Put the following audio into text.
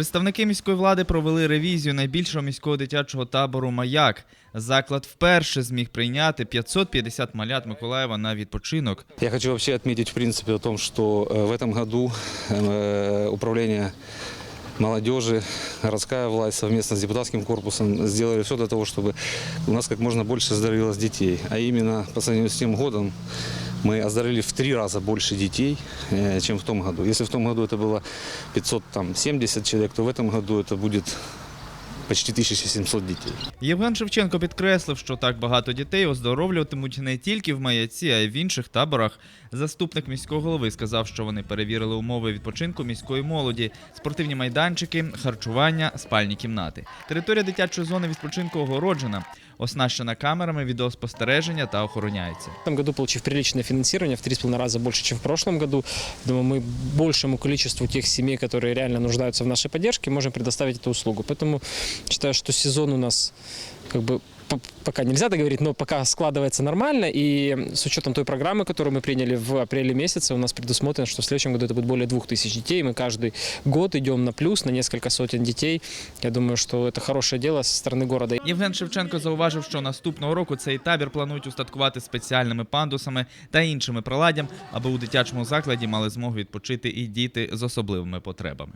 Представники міської влади провели ревізію найбільшого міського дитячого табору Маяк. Заклад вперше зміг прийняти 550 малят Миколаєва на відпочинок. Я хочу вообще отметить, в принципе, о том, что э, в этом году э, управление молодежи, городская власть совместно с депутатским корпусом сделали все для того, чтобы у нас как можно больше оздоровилось детей. А именно по сравнению с тем годом мы оздоровили в три раза больше детей, э, чем в том году. Если в том году это было 570 человек, то в этом году это будет почти 1700 детей. Євген Шевченко підкреслив, що так багато дітей оздоровлюватимуть не тільки в маяці, а й в інших таборах. Заступник міського голови сказав, що вони перевірили умови відпочинку міської молоді, спортивні майданчики, харчування, спальні кімнати. Територія дитячої зони відпочинку огороджена, оснащена камерами відеоспостереження та охороняється. В этом году, получив приличное финансирование, в 3,5 раза больше, чем в прошлом году, думаю, мы большему количеству тех семей, которые реально нуждаются в нашей поддержке, можем предоставить эту услугу. Поэтому считаю, что сезон у нас как бы п- пока нельзя договорить, но пока складывается нормально. И с учетом той программы, которую мы приняли в апреле месяце, у нас предусмотрено, что в следующем году это будет более 2000 детей. Мы каждый год идем на плюс, на несколько сотен детей. Я думаю, что это хорошее дело со стороны города. Євген Шевченко зауважив, що наступного року цей табір планують устаткувати спеціальними пандусами та іншими приладдям, аби у дитячому закладі мали змогу відпочити і діти з особливими потребами.